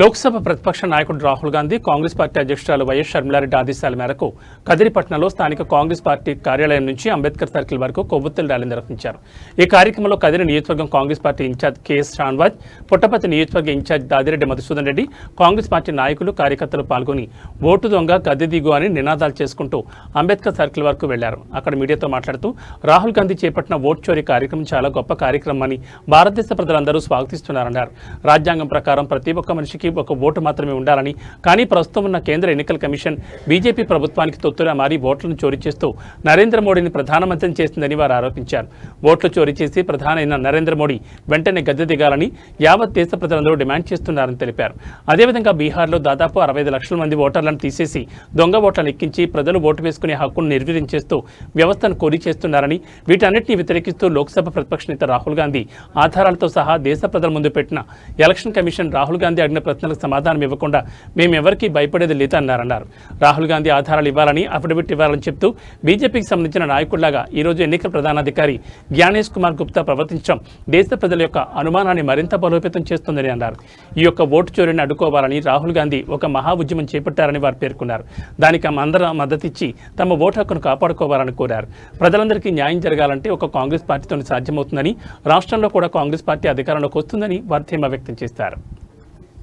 లోక్సభ ప్రతిపక్ష నాయకుడు రాహుల్ గాంధీ కాంగ్రెస్ పార్టీ అధ్యక్షురాలు వైఎస్ షర్మిలారెడ్డి ఆదేశాల మేరకు కదిరిపట్నంలో స్థానిక కాంగ్రెస్ పార్టీ కార్యాలయం నుంచి అంబేద్కర్ సర్కిల్ వరకు కొవ్వొత్తుల ర్యాలీ నిర్వహించారు. ఈ కార్యక్రమంలో కదిరి నియోజకవర్గం Congress party incharge KS Shahnawaz Puttaparthi నియోజకవర్గ ఇన్ఛార్జ్ దాదిరెడ్డి మధుసూదన్ రెడ్డి కాంగ్రెస్ పార్టీ నాయకులు కార్యకర్తలు పాల్గొని ఓటు దొంగ గద్దె దిగు అని నినాదాలు చేసుకుంటూ అంబేద్కర్ సర్కిల్ వరకు వెళ్ళారు. అక్కడ మీడియాతో మాట్లాడుతూ రాహుల్ గాంధీ చేపట్టిన ఓట్ చోరీ కార్యక్రమం చాలా గొప్ప కార్యక్రమం అని భారతదేశ ప్రజలందరూ స్వాగతిస్తున్నారన్నారు. రాజ్యాంగం ప్రకారం ప్రతి ఒక్క మనిషికి ఒక ఓటు మాత్రమే ఉండాలని కానీ ప్రస్తుతం ఉన్న కేంద్ర ఎన్నికల కమిషన్ బీజేపీ ప్రభుత్వానికి తొత్తులా మారి ఓట్లను చోరీ చేస్తూ నరేంద్ర మోడీని ప్రధానమంత్రిని చేసిందని వారు ఆరోపించారు. ఓట్లు చోరీ చేసి ప్రధానైన నరేంద్ర మోడీ వెంటనే గద్దె దిగాలని యావత్ దేశ ప్రజలందరూ డిమాండ్ చేస్తున్నారని తెలిపారు. అదేవిధంగా బీహార్లో దాదాపు అరవై లక్షల మంది ఓటర్లను తీసేసి దొంగ ఓట్లను ఎక్కించి ప్రజలు ఓటు వేసుకునే హక్కును నిర్వీర్యం చేస్తూ వ్యవస్థను కోరి చేస్తున్నారని వీటన్నిటిని వ్యతిరేకిస్తూ లోక్సభ ప్రతిపక్ష నేత రాహుల్ గాంధీ ఆధారాలతో సహా దేశ ప్రజల ముందు పెట్టిన ఎలక్షన్ కమిషన్ రాహుల్ గాంధీ అడిగిన ప్రశ్నలకు సమాధానం ఇవ్వకుండా మేమెవరికీ భయపడేది లేదన్నారన్నారు. రాహుల్ గాంధీ ఆధారాలు ఇవ్వాలని అఫిడవిట్ ఇవ్వాలని చెప్తూ బీజేపీకి సంబంధించిన నాయకుడిలాగా ఈరోజు ఎన్నికల ప్రధానాధికారి జ్ఞానేష్ కుమార్ గుప్తా ప్రవర్తించడం దేశ ప్రజల యొక్క అనుమానాన్ని మరింత బలోపేతం చేస్తుందని అన్నారు. ఈ యొక్క ఓటు చోరీని అడ్డుకోవాలని రాహుల్ గాంధీ ఒక మహా ఉద్యమం చేపట్టారని వారు పేర్కొన్నారు. దానికి అందరం మద్దతిచ్చి తమ ఓటు హక్కును కాపాడుకోవాలని కోరారు. ప్రజలందరికీ న్యాయం జరగాలంటే ఒక కాంగ్రెస్ పార్టీతోనే సాధ్యమవుతుందని రాష్ట్రంలో కూడా కాంగ్రెస్ పార్టీ అధికారంలోకి వస్తుందని వారు ధీమా వ్యక్తం చేశారు.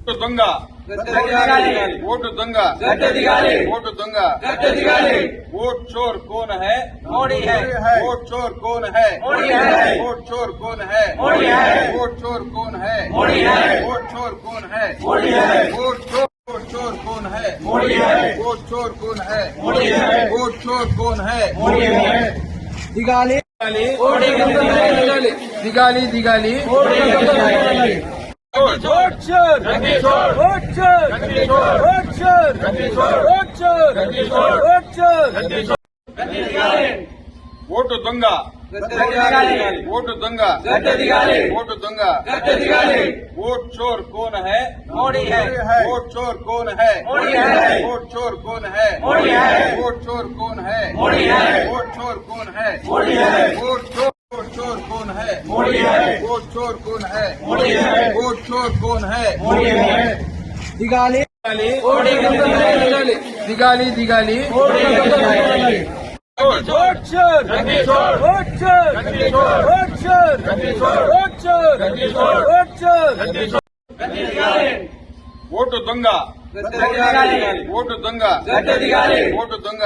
ఓటు దొంగ ఓటు దొంగ ఓటు దొంగ वोट चोर कौन है मोदी है वोट चोर कौन है मोदी है वोट चोर कौन है मोदी है वोट चोर कौन है मोदी है वोट चोर कौन है मोदी है वोट चोर वोट चोर कौन है मोदी है वोट चोर कौन है मोदी है वोट चोर कौन है मोदी है दिगाली मोदी है दिगाली दिगाली वोट चोर वोट चोर वोट चोर वोट चोर वोट चोर ఓటు దొంగ ఓటు దొంగ ఓటు దొంగ वोट चोर कौन है मोदी है वोट चोर कौन है मोदी है वोट चोर कौन है मोदी है वोट चोर कौन है मोदी है वोट चोर कौन है मोदी है वोट चोर वोट चोर موڑی ہے۔ ووٹ چور کون ہے؟ موڑی ہے۔ ووٹ چور کون ہے؟ موڑی ہے۔ دیگالی دیگالی دیگالی ووٹ دنگا۔ ఓటు దొంగ ఓటు దొంగ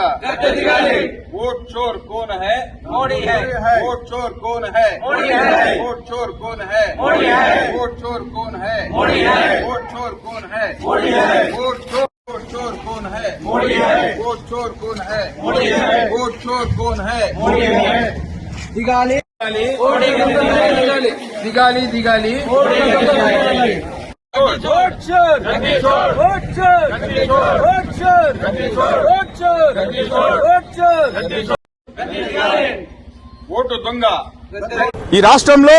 वोट चोर कौन है मोदी है वोट चोर कौन है मोदी है वोट चोर कौन है मोदी है वोट चोर कौन है मोदी है वोट चोर कौन है मोदी है वोट चोर वोट चोर कौन है मोदी है वोट चोर कौन है मोदी है वोट चोर कौन है मोदी है दिगाली मोदी है दिगाली दिगाली ఓటు దొంగ. ఈ రాష్ట్రంలో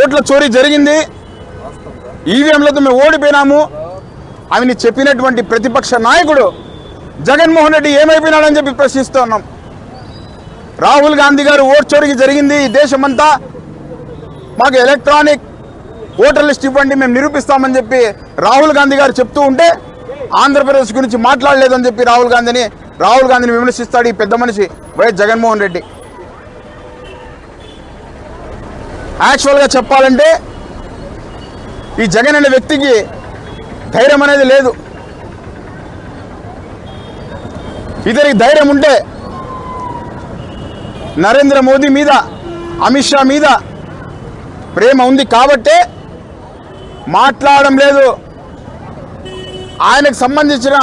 ఓట్ల చోరీ జరిగింది. ఈవీఎంలతో మేము ఓడిపోయినాము. అని చెప్పినటువంటి ప్రతిపక్ష నాయకుడు జగన్మోహన్ రెడ్డి ఏమైపోయినాడని చెప్పి ప్రశ్నిస్తూ ఉన్నాం. రాహుల్ గాంధీ గారు ఓట్ చోరీకి జరిగింది. ఈ దేశమంతా మాకు ఎలక్ట్రానిక్ ఓటర్ లిస్ట్ ఇవ్వండి మేము నిరూపిస్తామని చెప్పి రాహుల్ గాంధీ గారు చెప్తూ ఉంటే ఆంధ్రప్రదేశ్ గురించి మాట్లాడలేదని చెప్పి రాహుల్ గాంధీని రాహుల్ గాంధీని విమర్శిస్తాడు ఈ పెద్ద మనిషి వైఎస్ జగన్మోహన్ రెడ్డి. యాక్చువల్గా చెప్పాలంటే ఈ జగన్ అనే వ్యక్తికి ధైర్యం అనేది లేదు. ఇతనికి ధైర్యం ఉంటే నరేంద్ర మోదీ మీద అమిత్ షా మీద ప్రేమ ఉంది కాబట్టే మాట్లాడడం లేదు. ఆయనకు సంబంధించిన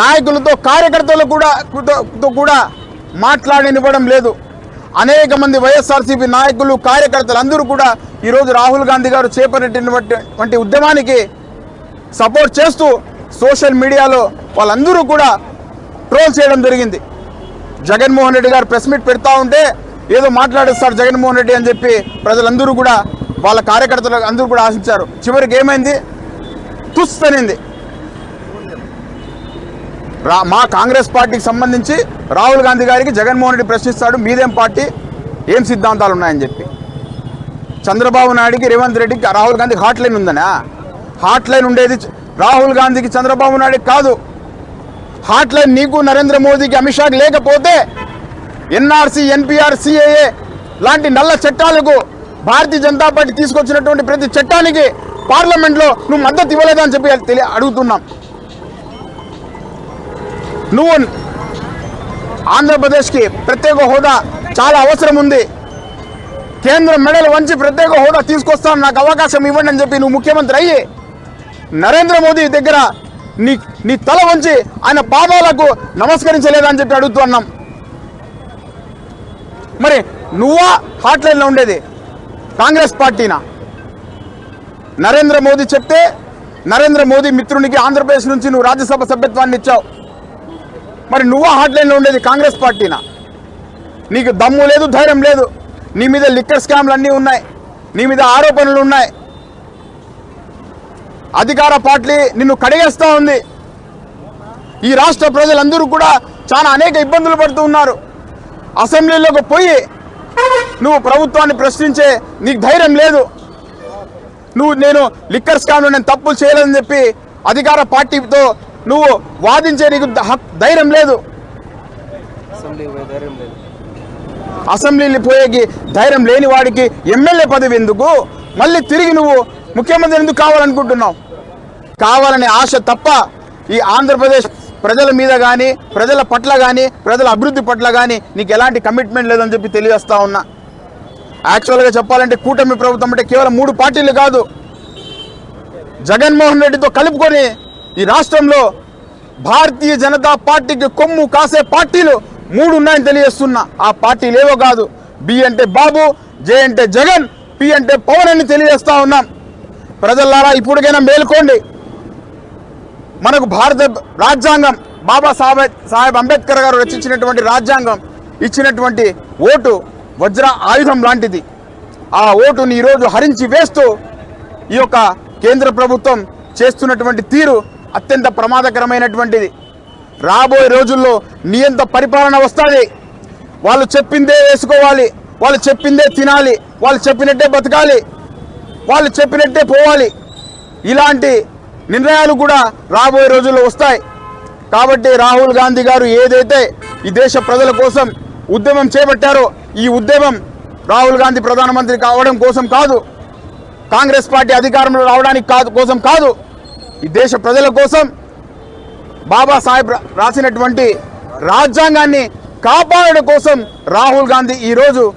నాయకులతో కార్యకర్తలు కూడా తో కూడా మాట్లాడనివ్వడం లేదు. అనేక మంది వైఎస్ఆర్సీపీ నాయకులు కార్యకర్తలు అందరూ కూడా ఈరోజు రాహుల్ గాంధీ గారు చేపట్టినటువంటి ఉద్యమానికి సపోర్ట్ చేస్తూ సోషల్ మీడియాలో వాళ్ళందరూ కూడా ట్రోల్ చేయడం జరిగింది. జగన్మోహన్ రెడ్డి గారు ప్రెస్ మీట్ పెడతా ఉంటే ఏదో మాట్లాడేస్తారు జగన్మోహన్ రెడ్డి అని చెప్పి ప్రజలందరూ కూడా వాళ్ళ కార్యకర్తలు అందరూ కూడా ఆశించారు. చివరికి ఏమైంది? తుస్తనింది రా మా కాంగ్రెస్ పార్టీకి సంబంధించి రాహుల్ గాంధీ గారికి జగన్మోహన్ రెడ్డి ప్రశ్నిస్తాడు. మీదేం పార్టీ? ఏం సిద్ధాంతాలు ఉన్నాయని చెప్పి. చంద్రబాబు నాయుడికి రేవంత్ రెడ్డికి రాహుల్ గాంధీ హాట్ లైన్ ఉందనా? హాట్ లైన్ ఉండేది రాహుల్ గాంధీకి చంద్రబాబు నాయుడికి కాదు. హాట్ లైన్ నీకు నరేంద్ర మోదీకి అమిత్ షాకి లేకపోతే ఎన్ఆర్సీ ఎన్పిఆర్ సిఏఏ లాంటి నల్ల చట్టాలకు భారతీయ జనతా పార్టీ తీసుకొచ్చినటువంటి ప్రతి చట్టానికి పార్లమెంట్లో నువ్వు మద్దతు ఇవ్వలేదని చెప్పి తెలియ అడుగుతున్నాం. నువ్వు ఆంధ్రప్రదేశ్కి ప్రత్యేక హోదా చాలా అవసరం ఉంది. కేంద్రం మెడలు వంచి ప్రత్యేక హోదా తీసుకొస్తాను నాకు అవకాశం ఇవ్వండి అని చెప్పి నువ్వు ముఖ్యమంత్రి అయ్యి నరేంద్ర మోదీ దగ్గర నీ నీ తల వంచి ఆయన పాదాలకు నమస్కరించలేదని చెప్పి అడుగుతున్నాం. మరి నువ్వా హాట్లైన్లో ఉండేది? కాంగ్రెస్ పార్టీనా? నరేంద్ర మోదీ చెప్తే నరేంద్ర మోదీ మిత్రునికి ఆంధ్రప్రదేశ్ నుంచి నువ్వు రాజ్యసభ సభ్యత్వాన్ని ఇచ్చావు. మరి నువ్వు హాట్లైన్లో ఉండేది కాంగ్రెస్ పార్టీనా? నీకు దమ్ము లేదు ధైర్యం లేదు. నీ మీద లిక్కర్ స్కామ్లు అన్నీ ఉన్నాయి. నీ మీద ఆరోపణలు ఉన్నాయి. అధికార పార్టీ నిన్ను కడిగేస్తూ ఉంది. ఈ రాష్ట్ర ప్రజలందరూ కూడా చాలా అనేక ఇబ్బందులు పడుతూ ఉన్నారు. అసెంబ్లీలోకి పోయి నువ్వు ప్రభుత్వాన్ని ప్రశ్నించే నీకు ధైర్యం లేదు. నువ్వు నేను లిక్కర్ స్కామ్లో నేను తప్పులు చేయలేదని చెప్పి అధికార పార్టీతో నువ్వు వాదించే నీకు ధైర్యం లేదు. అసెంబ్లీని పోయేకి ధైర్యం లేని వాడికి ఎమ్మెల్యే పదవి ఎందుకు? మళ్ళీ తిరిగి నువ్వు ముఖ్యమంత్రి ఎందుకు కావాలనుకుంటున్నావు? కావాలనే ఆశ తప్ప ఈ ఆంధ్రప్రదేశ్ ప్రజల మీద కానీ ప్రజల పట్ల కానీ ప్రజల అభివృద్ధి పట్ల కానీ నీకు ఎలాంటి కమిట్మెంట్ లేదని చెప్పి తెలియజేస్తా ఉన్నా. యాక్చువల్గా చెప్పాలంటే కూటమి ప్రభుత్వం అంటే కేవలం మూడు పార్టీలు కాదు. జగన్మోహన్ రెడ్డితో కలుపుకొని ఈ రాష్ట్రంలో భారతీయ జనతా పార్టీకి కొమ్ము కాసే పార్టీలు మూడు ఉన్నాయని తెలియజేస్తున్నా. ఆ పార్టీలు ఏవో కాదు. బి అంటే బాబు జే అంటే జగన్ పి అంటే పవన్ అని తెలియజేస్తా ఉన్నాం. ప్రజలారా ఇప్పటికైనా మేల్కోండి. మనకు భారత రాజ్యాంగం బాబా సాహెబ్ సాహెబ్ అంబేద్కర్ గారు రచించినటువంటి రాజ్యాంగం ఇచ్చినటువంటి ఓటు వజ్ర ఆయుధం లాంటిది. ఆ ఓటుని ఈరోజు హరించి వేస్తూ ఈ యొక్క కేంద్ర ప్రభుత్వం చేస్తున్నటువంటి తీరు అత్యంత ప్రమాదకరమైనటువంటిది. రాబోయే రోజుల్లో నియంత పరిపాలన వస్తుంది? వాళ్ళు చెప్పిందే వేసుకోవాలి వాళ్ళు చెప్పిందే తినాలి వాళ్ళు చెప్పినట్టే బతకాలి వాళ్ళు చెప్పినట్టే పోవాలి. ఇలాంటి నిర్ణయాలు కూడా రాబోయే రోజుల్లో వస్తాయి. కాబట్టి రాహుల్ గాంధీ గారు ఏదైతే ఈ దేశ ప్రజల కోసం ఉద్యమం చేపట్టారో ఈ ఉద్యమం రాహుల్ గాంధీ ప్రధానమంత్రి కావడం కోసం కాదు. కాంగ్రెస్ పార్టీ అధికారంలో రావడానికి కాదు కోసం కాదు. ఈ దేశ ప్రజల కోసం బాబాసాహెబ్ రా- రాసినటువంటి రాజ్యాంగాన్ని కాపాడడం కోసం రాహుల్ గాంధీ ఈరోజు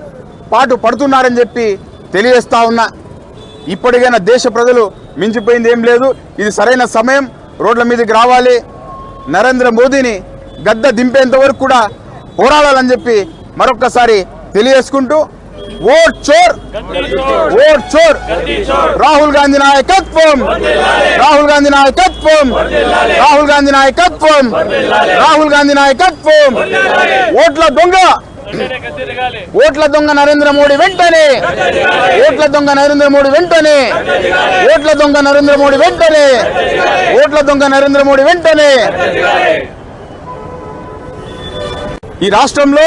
పాటు పడుతున్నారని చెప్పి తెలియజేస్తా ఉన్నా. ఇప్పటికైనా దేశ ప్రజలు మించిపోయింది ఏం లేదు. ఇది సరైన సమయం. రోడ్ల మీదకి రావాలి. నరేంద్ర మోదీని గద్ద దింపేంత వరకు కూడా పోరాడాలని చెప్పి మరొక్కసారి తెలియజేసుకుంటూ ఓట్ చోర్ ఓట్ చోర్. రాహుల్ గాంధీ నాయకత్వం రాహుల్ గాంధీ నాయకత్వం రాహుల్ గాంధీ నాయకత్వం రాహుల్ గాంధీ నాయకత్వం. ఓట్ల దొంగ ఓట్ల దొంగ నరేంద్ర మోడీ వెంటనే ఓట్ల దొంగ నరేంద్ర మోడీ వెంటనే ఓట్ల దొంగ నరేంద్ర మోడీ వెంటనే ఓట్ల దొంగ నరేంద్ర మోడీ వెంటనే. ఈ రాష్ట్రంలో